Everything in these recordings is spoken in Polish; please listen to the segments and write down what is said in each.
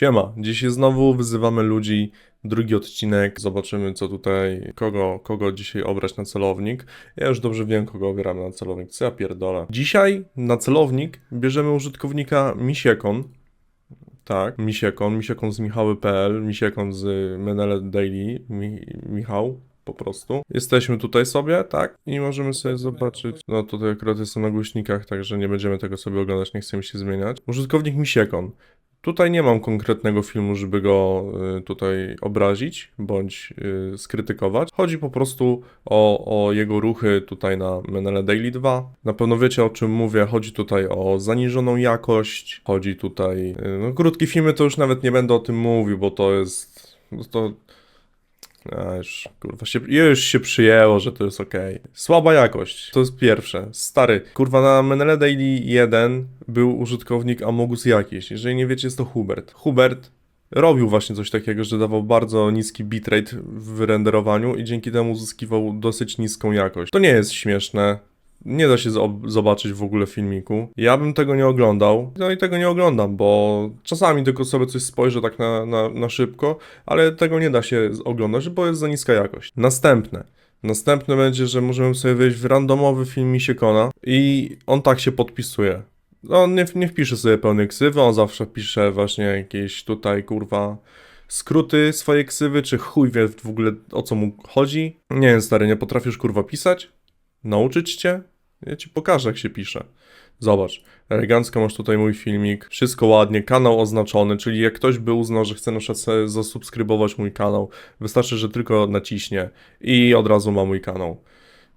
Siema, dzisiaj znowu wyzywamy ludzi, drugi odcinek, zobaczymy co tutaj, kogo, kogo dzisiaj obrać na celownik. Ja już dobrze wiem, kogo obieramy na celownik, co ja pierdolę. Dzisiaj na celownik bierzemy użytkownika Misiekon, tak, Misiekon, Misiekon z Michały.pl, Misiekon z Menele Daily, Mi, Michał, po prostu. Jesteśmy tutaj sobie, tak, i możemy sobie zobaczyć, no tutaj akurat jestem na głośnikach, także nie będziemy tego sobie oglądać, nie chcemy się zmieniać. Użytkownik Misiekon. Tutaj nie mam konkretnego filmu, żeby go y, tutaj obrazić bądź y, skrytykować. Chodzi po prostu o, o jego ruchy tutaj na Menele Daily 2. Na pewno wiecie o czym mówię. Chodzi tutaj o zaniżoną jakość. Chodzi tutaj. y, No, krótkie filmy to już nawet nie będę o tym mówił, bo to jest. To. A już, kurwa, się, już się przyjęło, że to jest okej. Słaba jakość, to jest pierwsze. Stary, kurwa, na Menele Daily 1 był użytkownik Amogus jakiś. Jeżeli nie wiecie, jest to Hubert. Hubert robił właśnie coś takiego, że dawał bardzo niski bitrate w renderowaniu i dzięki temu uzyskiwał dosyć niską jakość. To nie jest śmieszne. Nie da się zo- zobaczyć w ogóle filmiku. Ja bym tego nie oglądał. No i tego nie oglądam, bo czasami tylko sobie coś spojrzę tak na, na, na szybko, ale tego nie da się oglądać, bo jest za niska jakość. Następne. Następne będzie, że możemy sobie wejść w randomowy film Misiekona i on tak się podpisuje. On nie, nie wpisze sobie pełnej ksywy, on zawsze pisze właśnie jakieś tutaj kurwa skróty swojej ksywy, czy chuj wie w ogóle o co mu chodzi. Nie wiem stary, nie potrafisz kurwa pisać? Nauczyć cię? Ja ci pokażę jak się pisze. Zobacz, elegancko masz tutaj mój filmik, wszystko ładnie, kanał oznaczony, czyli jak ktoś by uznał, że chce na przykład zasubskrybować mój kanał, wystarczy, że tylko naciśnie i od razu ma mój kanał.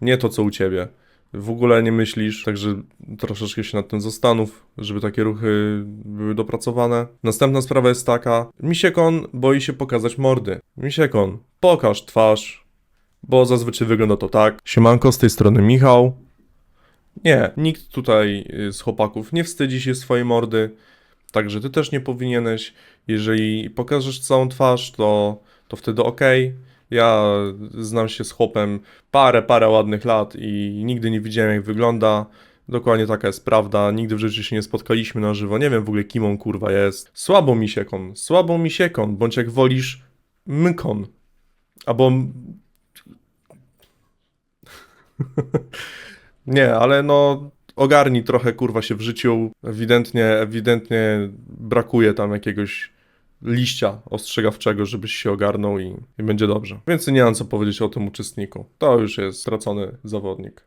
Nie to co u ciebie. W ogóle nie myślisz, także troszeczkę się nad tym zastanów, żeby takie ruchy były dopracowane. Następna sprawa jest taka, Misiekon boi się pokazać mordy. Misiekon, pokaż twarz, bo zazwyczaj wygląda to tak. Siemanko, z tej strony Michał. Nie, nikt tutaj y, z chłopaków nie wstydzi się swojej mordy, także ty też nie powinieneś. Jeżeli pokażesz całą twarz, to, to wtedy okej. Ja znam się z chłopem parę, parę ładnych lat i nigdy nie widziałem jak wygląda. Dokładnie taka jest prawda. Nigdy w życiu się nie spotkaliśmy na żywo. Nie wiem w ogóle kim on kurwa jest. Słabo mi się kon, słabo mi się kon, bądź jak wolisz, mykon. Albo Nie, ale no ogarnij trochę kurwa się w życiu. Ewidentnie, ewidentnie brakuje tam jakiegoś liścia ostrzegawczego, żebyś się ogarnął i, i będzie dobrze. Więc nie mam co powiedzieć o tym uczestniku. To już jest stracony zawodnik.